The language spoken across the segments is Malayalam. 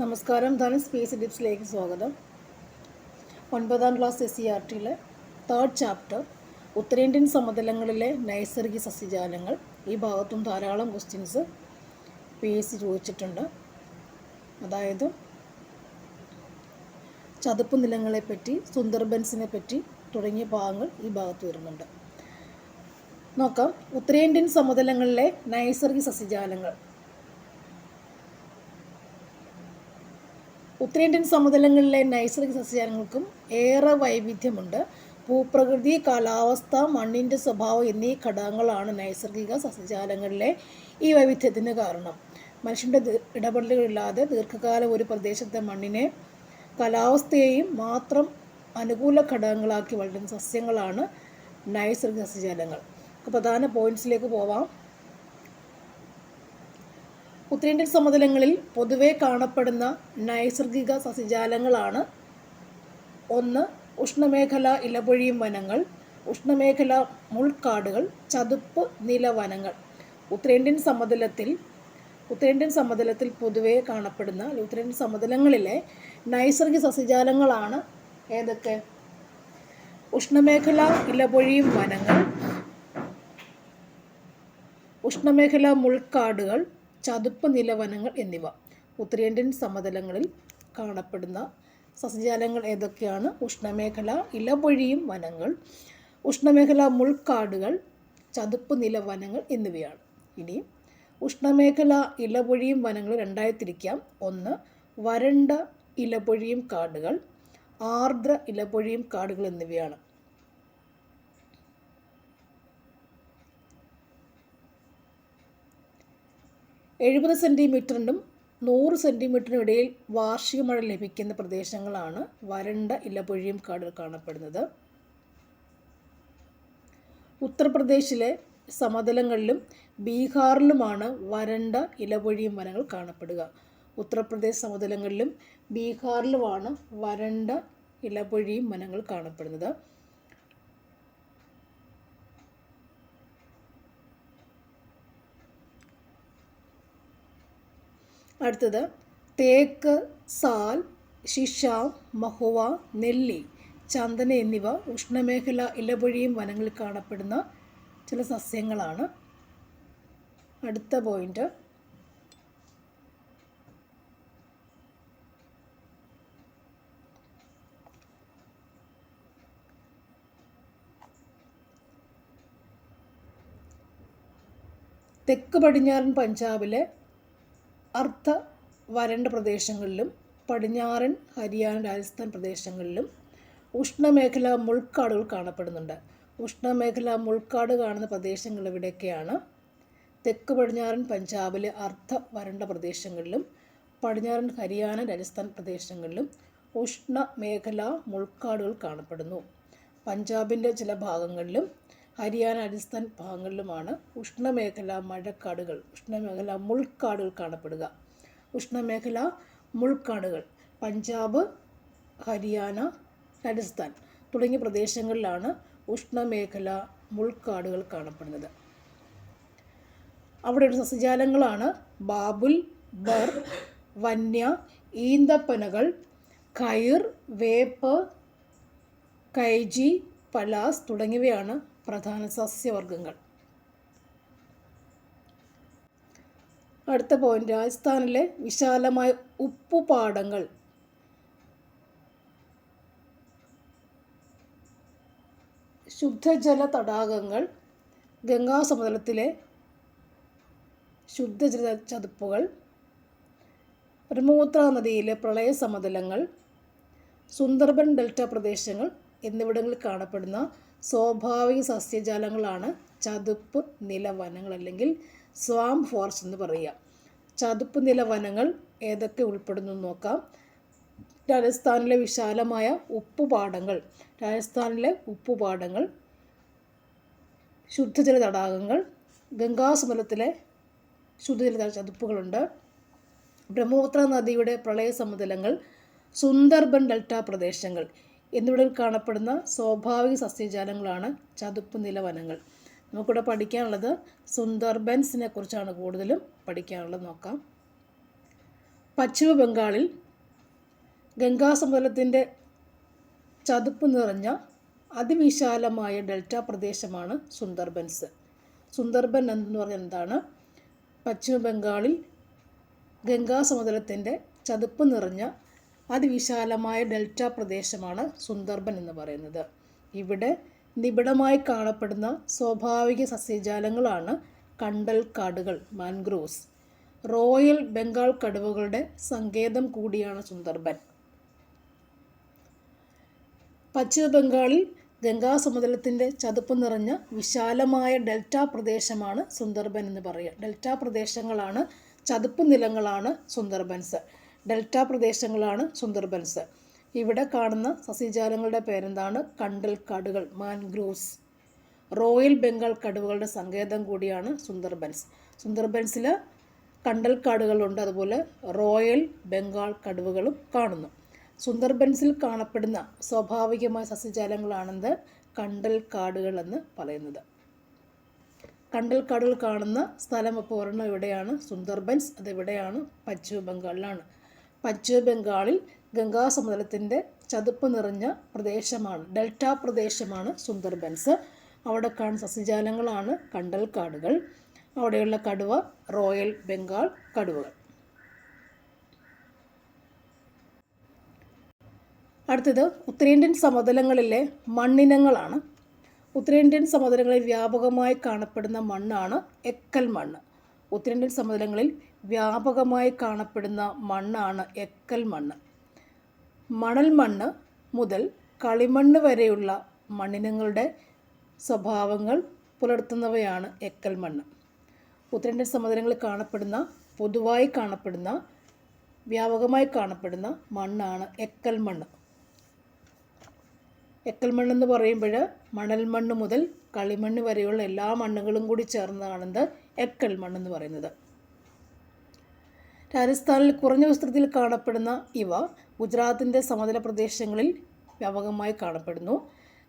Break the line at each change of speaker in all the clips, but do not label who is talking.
നമസ്കാരം. ധന സ്പേസ് ഡിപ്സിലേക്ക് സ്വാഗതം. ഒൻപതാം ക്ലാസ് എസ് സി ആർ ടിയിലെ തേർഡ് ചാപ്റ്റർ ഉത്തരേന്ത്യൻ സമതലങ്ങളിലെ നൈസർഗിക സസ്യജാലങ്ങൾ. ഈ ഭാഗത്തും ധാരാളം ക്വസ്റ്റ്യൻസ് പി എസ് സി ചോദിച്ചിട്ടുണ്ട്. അതായത് ചതുപ്പ് നിലങ്ങളെപ്പറ്റി സുന്ദർബൻസിനെ പറ്റി തുടങ്ങിയ ഭാഗങ്ങൾ ഈ ഭാഗത്ത് വരുന്നുണ്ട്. നോക്കാം. ഉത്തരേന്ത്യൻ സമതലങ്ങളിലെ നൈസർഗിക സസ്യജാലങ്ങൾ. ഉത്തരേന്ത്യൻ സമതലങ്ങളിലെ നൈസർഗിക സസ്യജാലങ്ങൾക്കും ഏറെ വൈവിധ്യമുണ്ട്. ഭൂപ്രകൃതി കാലാവസ്ഥ മണ്ണിന്റെ സ്വഭാവം എന്നീ ഘടകങ്ങളാണ് നൈസർഗിക സസ്യജാലങ്ങളിലെ ഈ വൈവിധ്യത്തിന് കാരണം. മനുഷ്യന്റെ ഇടപെടലുകളില്ലാതെ ദീർഘകാലം ഒരു പ്രദേശത്തെ മണ്ണിനെ കാലാവസ്ഥയെയും മാത്രം അനുകൂല ഘടകങ്ങളാക്കി വളരുന്ന സസ്യങ്ങളാണ് നൈസർഗിക സസ്യജാലങ്ങൾ പ്രധാന പോയിന്റ്സിലേക്ക് പോവാം. ഉത്തരേന്ത്യൻ സമതലങ്ങളിൽ പൊതുവെ കാണപ്പെടുന്ന നൈസർഗിക സസ്യജാലങ്ങളാണ്. ഒന്ന് ഉഷ്ണമേഖല ഇലപൊഴിയും വനങ്ങൾ. ഉഷ്ണമേഖല മുൾക്കാടുകൾ ചതുപ്പ് നിലവനങ്ങൾ. ഉത്തരേന്ത്യൻ സമതലത്തിൽ ഉത്തരേന്ത്യൻ സമതലത്തിൽ പൊതുവെ കാണപ്പെടുന്ന ഉത്തരേന്ത്യൻ സമതലങ്ങളിലെ നൈസർഗിക സസ്യജാലങ്ങളാണ് ഏതൊക്കെ? ഉഷ്ണമേഖല ഇലപൊഴിയും വനങ്ങൾ. ഉഷ്ണമേഖല മുൾക്കാടുകൾ. ചതുപ്പ് നിലവനങ്ങൾ എന്നിവ. ഉത്തരേന്ത്യൻ സമതലങ്ങളിൽ കാണപ്പെടുന്ന സസ്യജാലങ്ങൾ ഏതൊക്കെയാണ്? ഉഷ്ണമേഖല ഇലപൊഴിയും വനങ്ങൾ ഉഷ്ണമേഖല മുൾക്കാടുകൾ ചതുപ്പ് നിലവനങ്ങൾ എന്നിവയാണ്. ഇനി ഉഷ്ണമേഖല ഇലപൊഴിയും വനങ്ങൾ രണ്ടായി തിരിക്കാം ഒന്ന് വരണ്ട ഇലപൊഴിയും കാടുകൾ ആർദ്ര ഇലപൊഴിയും കാടുകൾ എന്നിവയാണ്. എഴുപത് സെന്റിമീറ്ററിനും നൂറ് സെന്റിമീറ്ററിനും ഇടയിൽ വാർഷിക മഴ ലഭിക്കുന്ന പ്രദേശങ്ങളാണ് വരണ്ട ഇലപൊഴിയും കാടുകൾ കാണപ്പെടുന്നത്. ഉത്തർപ്രദേശിലെ സമതലങ്ങളിലും ബീഹാറിലുമാണ് വരണ്ട ഇലപൊഴിയും വനങ്ങൾ കാണപ്പെടുക. ഉത്തർപ്രദേശ് സമതലങ്ങളിലും ബീഹാറിലുമാണ് വരണ്ട ഇലപൊഴിയും വനങ്ങൾ കാണപ്പെടുന്നത്. അടുത്തത് തേക്ക് സാൽ ശിഷ മഹുവ നെല്ലി ചന്ദന എന്നിവ ഉഷ്ണമേഖല ഇലപൊഴിയും വനങ്ങളിൽ കാണപ്പെടുന്ന ചില സസ്യങ്ങളാണ്. അടുത്ത പോയിന്റ് തെക്ക് പടിഞ്ഞാറൻ പഞ്ചാബിലെ അർദ്ധ വരണ്ട പ്രദേശങ്ങളിലും പടിഞ്ഞാറൻ ഹരിയാന രാജസ്ഥാൻ പ്രദേശങ്ങളിലും ഉഷ്ണമേഖല മുൾക്കാടുകൾ കാണപ്പെടുന്നുണ്ട്. ഉഷ്ണമേഖല മുൾക്കാട് കാണുന്ന പ്രദേശങ്ങൾ ഇവിടെയൊക്കെയാണ് തെക്ക് പടിഞ്ഞാറൻ പഞ്ചാബിലെ അർദ്ധ വരണ്ട പ്രദേശങ്ങളിലും പടിഞ്ഞാറൻ ഹരിയാന രാജസ്ഥാൻ പ്രദേശങ്ങളിലും ഉഷ്ണമേഖല മുൾക്കാടുകൾ കാണപ്പെടുന്നു. പഞ്ചാബിന്റെ ചില ഭാഗങ്ങളിലും ഹരിയാന രാജസ്ഥാൻ ഭാഗങ്ങളിലുമാണ് ഉഷ്ണമേഖല മഴക്കാടുകൾ ഉഷ്ണമേഖല മുൾക്കാടുകൾ കാണപ്പെടുക. ഉഷ്ണമേഖല മുൾക്കാടുകൾ പഞ്ചാബ് ഹരിയാന രാജസ്ഥാൻ തുടങ്ങിയ പ്രദേശങ്ങളിലാണ് ഉഷ്ണമേഖല മുൾക്കാടുകൾ കാണപ്പെടുന്നത്. അവിടെയുള്ള സസ്യജാലങ്ങളാണ് ബാബുൽ ബർ വന്യ ഈന്തപ്പനകൾ കയർ വേപ്പ് കൈജി പലാസ് തുടങ്ങിയവയാണ് പ്രധാന സസ്യവർഗങ്ങൾ. അടുത്ത പോയിന്റ് രാജസ്ഥാനിലെ വിശാലമായ ഉപ്പുപാടങ്ങൾ. ശുദ്ധജല തടാകങ്ങൾ ഗംഗാസമതലത്തിലെ ശുദ്ധജല ചതുപ്പുകൾ ബ്രഹ്മപുത്ര നദിയിലെ പ്രളയ സമതലങ്ങൾ സുന്ദർബൻ ഡെൽറ്റ പ്രദേശങ്ങൾ എന്നിവിടങ്ങളിൽ കാണപ്പെടുന്ന സ്വാഭാവിക സസ്യജാലങ്ങളാണ് ചതുപ്പ് നിലവനങ്ങൾ അല്ലെങ്കിൽ സ്വാം ഫോറസ്റ്റ് എന്ന് പറയുക. ചതുപ്പ് നിലവനങ്ങൾ ഏതൊക്കെ ഉൾപ്പെടുന്നു നോക്കാം. രാജസ്ഥാനിലെ വിശാലമായ ഉപ്പുപാടങ്ങൾ രാജസ്ഥാനിലെ ഉപ്പുപാടങ്ങൾ ശുദ്ധജല തടാകങ്ങൾ ഗംഗാസമതലത്തിലെ ശുദ്ധജല ചതുപ്പുകളുണ്ട്. ബ്രഹ്മപുത്ര നദിയുടെ പ്രളയ സമതലങ്ങൾ സുന്ദർബൻ ഡെൽറ്റ പ്രദേശങ്ങൾ എന്നിവിടങ്ങളിൽ കാണപ്പെടുന്ന സ്വാഭാവിക സസ്യജാലങ്ങളാണ് ചതുപ്പ് നിലവനങ്ങൾ നമുക്കിവിടെ പഠിക്കാനുള്ളത് സുന്ദർബൻസിനെ കുറിച്ചാണ് കൂടുതലും പഠിക്കാനുള്ളത് നോക്കാം. പശ്ചിമ ബംഗാളിൽ ഗംഗാസമതലത്തിന്റെ ചതുപ്പ് നിറഞ്ഞ അതിവിശാലമായ ഡെൽറ്റ പ്രദേശമാണ് സുന്ദർബൻസ്. സുന്ദർബൻ എന്ന് പറഞ്ഞാൽ എന്താണ്? പശ്ചിമ ബംഗാളിൽ ഗംഗാസമതലത്തിന്റെ ചതുപ്പ് നിറഞ്ഞ അതിവിശാലമായ ഡെൽറ്റ പ്രദേശമാണ് സുന്ദർബൻ എന്ന് പറയുന്നത്. ഇവിടെ നിബിഡമായി കാണപ്പെടുന്ന സ്വാഭാവിക സസ്യജാലങ്ങളാണ് കണ്ടൽ കാടുകൾ മാൻഗ്രോവ്സ്. റോയൽ ബംഗാൾ കടുവകളുടെ സങ്കേതം കൂടിയാണ് സുന്ദർബൻ. പശ്ചിമ ബംഗാളിൽ ഗംഗാസമുദ്രത്തിന്റെ ചതുപ്പ് നിറഞ്ഞ വിശാലമായ ഡെൽറ്റ പ്രദേശമാണ് സുന്ദർബൻ എന്ന് പറയുക. ഡെൽറ്റ പ്രദേശങ്ങളാണ് ചതുപ്പ് നിലങ്ങളാണ് സുന്ദർബൻസ്. ഡെൽറ്റ പ്രദേശങ്ങളാണ് സുന്ദർബൻസ് ഇവിടെ കാണുന്ന സസ്യജാലങ്ങളുടെ പേരെന്താണ്? കണ്ടൽ കാടുകൾ മാൻഗ്രോവ്സ്. റോയൽ ബംഗാൾ കടുവകളുടെ സങ്കേതം കൂടിയാണ് സുന്ദർബൻസ് സുന്ദർബൻസിൽ കണ്ടൽ കാടുകളുണ്ട്. അതുപോലെ റോയൽ ബംഗാൾ കടുവകളും കാണുന്നു. സുന്ദർബൻസിൽ കാണപ്പെടുന്ന സ്വാഭാവികമായ സസ്യജാലങ്ങളാണെന്ന് കണ്ടൽ കാടുകൾ എന്ന് പറയുന്നത്. കണ്ടൽ കാടുകൾ കാണുന്ന സ്ഥലം അപ്പോൾ ഒരെണ്ണം ഇവിടെയാണ് സുന്ദർബൻസ് അതെവിടെയാണ് പശ്ചിമ ബംഗാളിലാണ്. പശ്ചിമ ബംഗാളിൽ ഗംഗാസമുദ്രത്തിന്റെ ചതുപ്പ് നിറഞ്ഞ പ്രദേശമാണ് ഡെൽറ്റ പ്രദേശമാണ് സുന്ദർബൻസ്. അവിടെ കാണുന്ന സസ്യജാലങ്ങളാണ് കണ്ടൽ കാടുകൾ അവിടെയുള്ള കടുവ റോയൽ ബംഗാൾ കടുവകൾ. അടുത്തത് ഉത്തരേന്ത്യൻ സമതലങ്ങളിലെ മണ്ണിനങ്ങളാണ്. ഉത്തരേന്ത്യൻ സമതലങ്ങളിൽ വ്യാപകമായി കാണപ്പെടുന്ന മണ്ണാണ് എക്കൽ മണ്ണ്. ഉത്തരേന്ത്യൻ സമതലങ്ങളിൽ വ്യാപകമായി കാണപ്പെടുന്ന മണ്ണാണ് എക്കൽ മണ്ണ്. മണൽ മണ്ണ് മുതൽ കളിമണ്ണ് വരെയുള്ള മണ്ണിനങ്ങളുടെ സ്വഭാവങ്ങൾ പുലർത്തുന്നവയാണ് എക്കൽ മണ്ണ്. ഉത്തരേന്ത്യൻ സമുദ്രങ്ങളിൽ കാണപ്പെടുന്ന പൊതുവായി കാണപ്പെടുന്ന വ്യാപകമായി കാണപ്പെടുന്ന മണ്ണാണ് എക്കൽ മണ്ണ്. എക്കൽ മണ്ണെന്ന് പറയുമ്പോൾ മണൽ മണ്ണ് മുതൽ കളിമണ്ണ് വരെയുള്ള എല്ലാ മണ്ണുകളും കൂടി ചേർന്നതാണെന്ന് എക്കൽ മണ്ണെന്ന് പറയുന്നത്. രാജസ്ഥാനിൽ കുറഞ്ഞ വിസ്തൃതിയിൽ കാണപ്പെടുന്ന ഇവ ഗുജറാത്തിന്റെ സമതല പ്രദേശങ്ങളിൽ വ്യാപകമായി കാണപ്പെടുന്നു.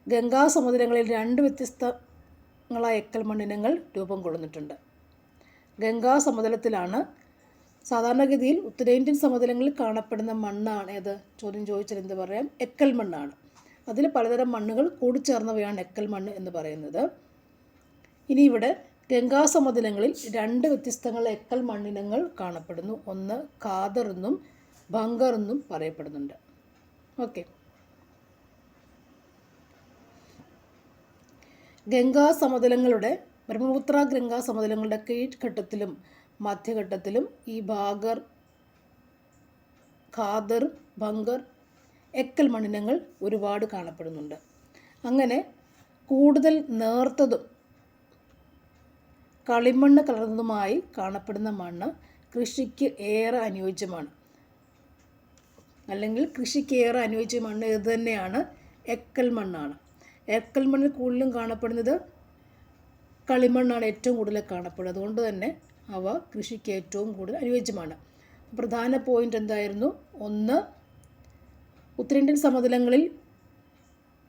ഗംഗാ സമതലങ്ങളിൽ രണ്ട് വ്യത്യസ്തങ്ങളായ എക്കൽ മണ്ണിനങ്ങൾ രൂപം കൊള്ളുന്നിട്ടുണ്ട് ഗംഗാ സമതലത്തിലാണ് സാധാരണഗതിയിൽ ഉത്തരേന്ത്യൻ സമതലങ്ങളിൽ കാണപ്പെടുന്ന മണ്ണാണ് ഏത്? ചോദ്യം ചോദിച്ചാൽ എന്ത് പറയാം? എക്കൽ മണ്ണാണ്. അതിൽ പലതരം മണ്ണുകൾ കൂടിച്ചേർന്നവയാണ് എക്കൽ മണ്ണ് എന്ന് പറയുന്നത്. ഇനി ഇവിടെ ഗംഗാസമതലങ്ങളിൽ രണ്ട് വ്യത്യസ്തങ്ങൾ എക്കൽ മണ്ണിനങ്ങൾ കാണപ്പെടുന്നു. ഒന്ന് ഖാദർ എന്നും ബങ്കർ എന്നും പറയപ്പെടുന്നുണ്ട്. ഓക്കെ. ഗംഗാ സമതലങ്ങളുടെ ബ്രഹ്മപുത്ര ഗംഗാ സമതലങ്ങളുടെ കീഴ്ഘട്ടത്തിലും മധ്യഘട്ടത്തിലും ഈ ഭാഗർ ഖാദർ ബങ്കർ എക്കൽ മണ്ണിനങ്ങൾ ഒരുപാട് കാണപ്പെടുന്നുണ്ട്. അങ്ങനെ കൂടുതൽ നേർത്തതും കളിമണ്ണ് കലർന്നതുമായി കാണപ്പെടുന്ന മണ്ണ് കൃഷിക്ക് ഏറെ അനുയോജ്യമാണ്. അല്ലെങ്കിൽ കൃഷിക്ക് ഏറെ അനുയോജ്യ മണ്ണ് ഇത് തന്നെയാണ് എക്കൽ മണ്ണാണ്. എക്കൽ മണ്ണിൽ കൂടുതലും കാണപ്പെടുന്നത് കളിമണ്ണാണ് ഏറ്റവും കൂടുതൽ കാണപ്പെടുന്നത്. അതുകൊണ്ട് തന്നെ അവ കൃഷിക്ക് ഏറ്റവും കൂടുതൽ അനുയോജ്യമാണ്. പ്രധാന പോയിന്റ് എന്തായിരുന്നു? ഒന്ന് ഉത്തരേന്ത്യൻ സമതലങ്ങളിൽ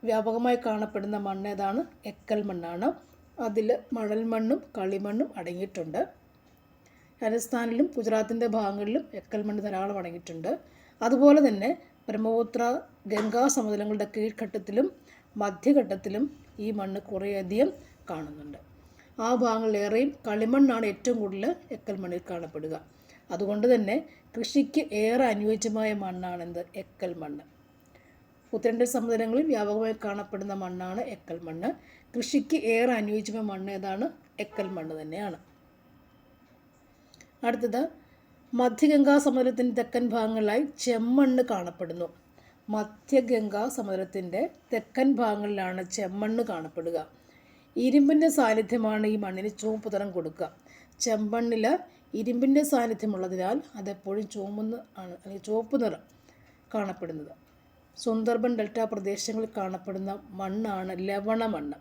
വ്യാപകമായി കാണപ്പെടുന്ന മണ്ണ് ഏതാണ്? എക്കൽ മണ്ണാണ്. അതിൽ മണൽ മണ്ണും കളിമണ്ണും അടങ്ങിയിട്ടുണ്ട്. രാജസ്ഥാനിലും ഗുജറാത്തിന്റെ ഭാഗങ്ങളിലും എക്കൽ മണ്ണ് ധാരാളം അടങ്ങിയിട്ടുണ്ട്. അതുപോലെ തന്നെ ബ്രഹ്മപുത്ര ഗംഗാ സമതലങ്ങളുടെ കീഴ്ഘട്ടത്തിലും മധ്യഘട്ടത്തിലും ഈ മണ്ണ് കുറേയധികം കാണുന്നുണ്ട്. ആ ഭാഗങ്ങളിലേറെയും കളിമണ്ണാണ് ഏറ്റവും കൂടുതൽ എക്കൽ മണ്ണിൽ കാണപ്പെടുക. അതുകൊണ്ട് തന്നെ കൃഷിക്ക് ഏറെ അനുയോജ്യമായ മണ്ണാണെന്ത് എക്കൽ മണ്ണ് ഉത്തരേന്ത്യൻ സമുദ്രങ്ങളിൽ വ്യാപകമായി കാണപ്പെടുന്ന മണ്ണാണ് എക്കൽ മണ്ണ്. കൃഷിക്ക് ഏറെ അനുയോജ്യമായ മണ്ണ് ഏതാണ്? എക്കൽ മണ്ണ് തന്നെയാണ്. അടുത്തത് മധ്യഗംഗാ സമുദ്രത്തിന്റെ തെക്കൻ ഭാഗങ്ങളിലായി ചെമ്മണ്ണ് കാണപ്പെടുന്നു. മധ്യഗംഗാ സമുദ്രത്തിന്റെ തെക്കൻ ഭാഗങ്ങളിലാണ് ചെമ്മണ്ണ് കാണപ്പെടുക. ഇരുമ്പിന്റെ സാന്നിധ്യമാണ് ഈ മണ്ണിന് ചുവപ്പ് നിറം കൊടുക്കുക. ചെമ്മണ്ണിൽ ഇരുമ്പിന്റെ സാന്നിധ്യമുള്ളതിനാൽ അതെപ്പോഴും ചുവന്ന് ആണ് അല്ലെങ്കിൽ ചുവപ്പ് നിറം കാണപ്പെടുന്നത്. സുന്ദർബൻ ഡെൽറ്റ പ്രദേശങ്ങളിൽ കാണപ്പെടുന്ന മണ്ണാണ് ലവണ മണ്ണ്.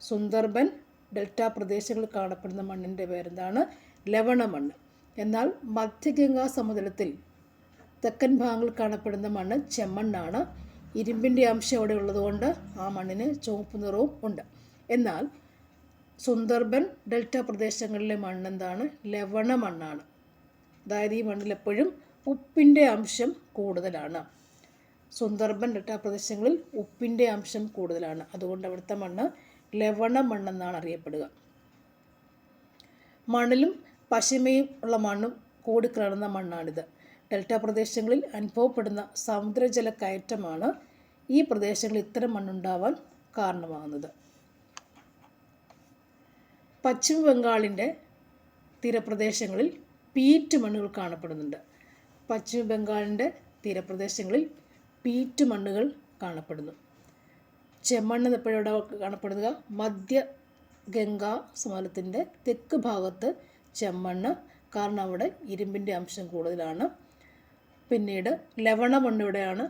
സുന്ദർബൻ ഡെൽറ്റ പ്രദേശങ്ങളിൽ കാണപ്പെടുന്ന മണ്ണിന്റെ പേരെന്താണ്? ലവണ മണ്ണ്. എന്നാൽ മധ്യഗംഗാ സമുദ്രത്തിൽ തെക്കൻ ഭാഗങ്ങളിൽ കാണപ്പെടുന്ന മണ്ണ് ചെമ്മണ്ണാണ്. ഇരുമ്പിന്റെ അംശം അവിടെ ഉള്ളതുകൊണ്ട് ആ മണ്ണിന് ചുവപ്പ് നിറവും ഉണ്ട്. എന്നാൽ സുന്ദർബൻ ഡെൽറ്റ പ്രദേശങ്ങളിലെ മണ്ണ് എന്താണ് ലവണ മണ്ണാണ്. അതായത് ഈ മണ്ണിൽ എപ്പോഴും ഉപ്പിന്റെ അംശം കൂടുതലാണ്. സുന്ദർബൻ ഡെൽറ്റ പ്രദേശങ്ങളിൽ ഉപ്പിന്റെ അംശം കൂടുതലാണ്. അതുകൊണ്ട് അവിടുത്തെ മണ്ണ് ലവണ മണ്ണെന്നാണ് അറിയപ്പെടുക. മണലും പശിമയും ഉള്ള മണ്ണും കൂടിക്കിളർന്ന മണ്ണാണിത്. ഡെൽറ്റ പ്രദേശങ്ങളിൽ അനുഭവപ്പെടുന്ന സമുദ്രജല കയറ്റമാണ് ഈ പ്രദേശങ്ങളിൽ ഇത്തരം മണ്ണുണ്ടാവാൻ കാരണമാകുന്നത്. പശ്ചിമ ബംഗാളിന്റെ തീരപ്രദേശങ്ങളിൽ പീറ്റ് മണ്ണുകൾ കാണപ്പെടുന്നുണ്ട്. പശ്ചിമ ബംഗാളിന്റെ തീരപ്രദേശങ്ങളിൽ പീറ്റ് മണ്ണുകൾ കാണപ്പെടുന്നു. ചെമ്മണ്ണ് എപ്പോഴും എവിടെ കാണപ്പെടുന്നത് മധ്യ ഗംഗാ സമതലത്തിന്റെ തെക്ക് ഭാഗത്ത് ചെമ്മണ്ണ്. കാരണം അവിടെ ഇരുമ്പിന്റെ അംശം കൂടുതലാണ്. പിന്നീട് ലവണമണ്ണ് ഇവിടെയാണ്.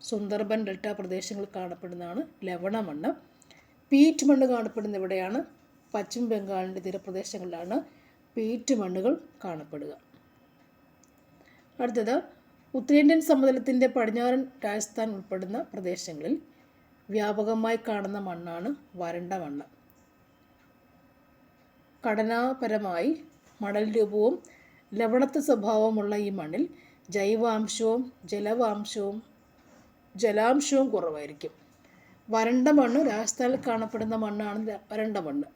സുന്ദർബൻ ഡെൽറ്റ പ്രദേശങ്ങളിൽ കാണപ്പെടുന്നതാണ് ലവണമണ്ണ്. പീറ്റ് മണ്ണ് കാണപ്പെടുന്ന ഇവിടെയാണ്. പശ്ചിമ ബംഗാളിന്റെ തീരപ്രദേശങ്ങളിലാണ് പീറ്റ് മണ്ണുകൾ കാണപ്പെടുക. അടുത്തത് ഉത്തരേന്ത്യൻ സമതലത്തിന്റെ പടിഞ്ഞാറൻ രാജസ്ഥാൻ ഉൾപ്പെടുന്ന പ്രദേശങ്ങളിൽ വ്യാപകമായി കാണുന്ന മണ്ണാണ് വരണ്ട മണ്ണ്. ഘടനാപരമായി മണൽ രൂപവും ലവണത്വ സ്വഭാവമുള്ള ഈ മണ്ണിൽ ജൈവാംശവും ജലവാംശവും ജലാംശവും കുറവായിരിക്കും. വരണ്ട മണ്ണ് രാജസ്ഥാനിൽ കാണപ്പെടുന്ന മണ്ണാണ് വരണ്ട മണ്ണ്.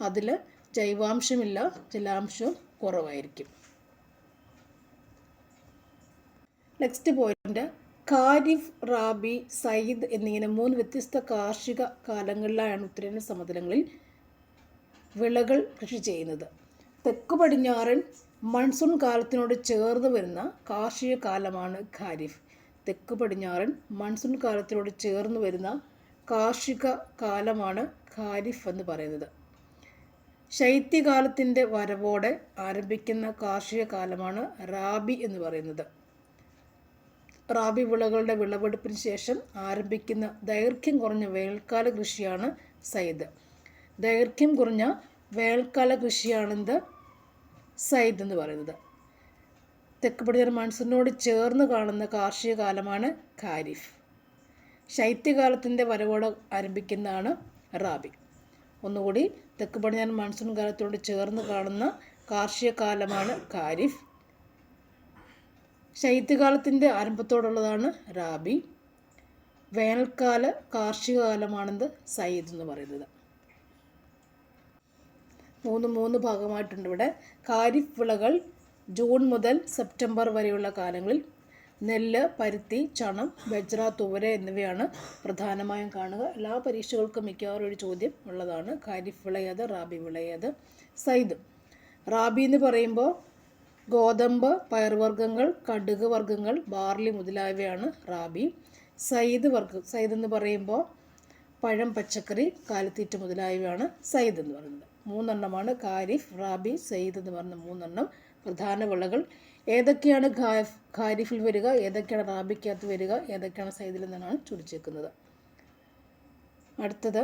അതിൽ ജൈവാംശമില്ല ജലാംശവും കുറവായിരിക്കും. Next point. ഖാരിഫ് റാബി സയ്യിദ് എന്നിങ്ങനെ മൂന്ന് വ്യത്യസ്ത കാർഷിക കാലങ്ങളിലാണ് ഉത്തരേന്ത്യൻ സമതലങ്ങളിൽ വിളകൾ കൃഷി ചെയ്യുന്നത്. തെക്ക് പടിഞ്ഞാറൻ മൺസൂൺ കാലത്തിനോട് ചേർന്ന് വരുന്ന കാർഷിക കാലമാണ് ഖാരിഫ്. തെക്ക് പടിഞ്ഞാറൻ മൺസൂൺ കാലത്തിനോട് ചേർന്ന് വരുന്ന കാർഷിക കാലമാണ് ഖാരിഫ് എന്ന് പറയുന്നത്. ശൈത്യകാലത്തിന്റെ വരവോടെ ആരംഭിക്കുന്ന കാർഷിക കാലമാണ് റാബി എന്ന് പറയുന്നത്. റാബി വിളകളുടെ വിളവെടുപ്പിന് ശേഷം ആരംഭിക്കുന്ന ദൈർഘ്യം കുറഞ്ഞ വേനൽക്കാല കൃഷിയാണ് സൈദ് ദൈർഘ്യം കുറഞ്ഞ വേനൽക്കാല കൃഷിയാണെന്ത്? സൈദ് എന്ന് പറയുന്നത്. തെക്ക് പടിഞ്ഞാറ് മൺസൂണിനോട് ചേർന്ന് കാണുന്ന കാർഷിക കാലമാണ് ഖാരിഫ്. ശൈത്യകാലത്തിന്റെ വരവോടെ ആരംഭിക്കുന്നതാണ് റാബി. ഒന്നുകൂടി തെക്ക് പടിഞ്ഞാറ് മൺസൂൺ കാലത്തോട് ചേർന്ന് കാണുന്ന കാർഷിക കാലമാണ് ഖാരിഫ്. ശൈത്യകാലത്തിന്റെ ആരംഭത്തോടുള്ളതാണ് റാബി വേനൽക്കാല കാർഷിക കാലമാണെന്ന് സയ്യിദ് എന്ന് പറയുന്നത്. മൂന്ന് മൂന്ന് ഭാഗമായിട്ടുണ്ട് ഇവിടെ. കാരിഫ് വിളകൾ ജൂൺ മുതൽ സെപ്റ്റംബർ വരെയുള്ള കാലങ്ങളിൽ നെല്ല് പരുത്തി ചണം ബജ്ര തുവര എന്നിവയാണ് പ്രധാനമായും കാണുക. എല്ലാ പരീക്ഷകൾക്കും മിക്കവാറും ഒരു ചോദ്യം ഉള്ളതാണ്. ഖാരിഫ് വിളയത് റാബി വിളയത് സൈദ് റാബി എന്ന് പറയുമ്പോൾ ഗോതമ്പ് പയർവർഗങ്ങൾ കടുക് വർഗങ്ങൾ ബാർലി മുതലായവയാണ് റാബി. സൈദ് വർഗം സൈദ് എന്ന് പറയുമ്പോൾ പഴം പച്ചക്കറി കാലിത്തീറ്റ മുതലായവയാണ് സൈദ് എന്ന് പറയുന്നത്. മൂന്നെണ്ണമാണ് ഖാരിഫ് റാബി സയ്യിദ് എന്ന് പറഞ്ഞ മൂന്നെണ്ണം പ്രധാന വിളകൾ. ഏതൊക്കെയാണ് ഖാരിഫിൽ വരിക ഏതൊക്കെയാണ് റാബിക്കകത്ത് വരിക ഏതൊക്കെയാണ് സയ്യിദിൽ നിന്നാണ് ചോദിച്ചേക്കുന്നത് അടുത്തത്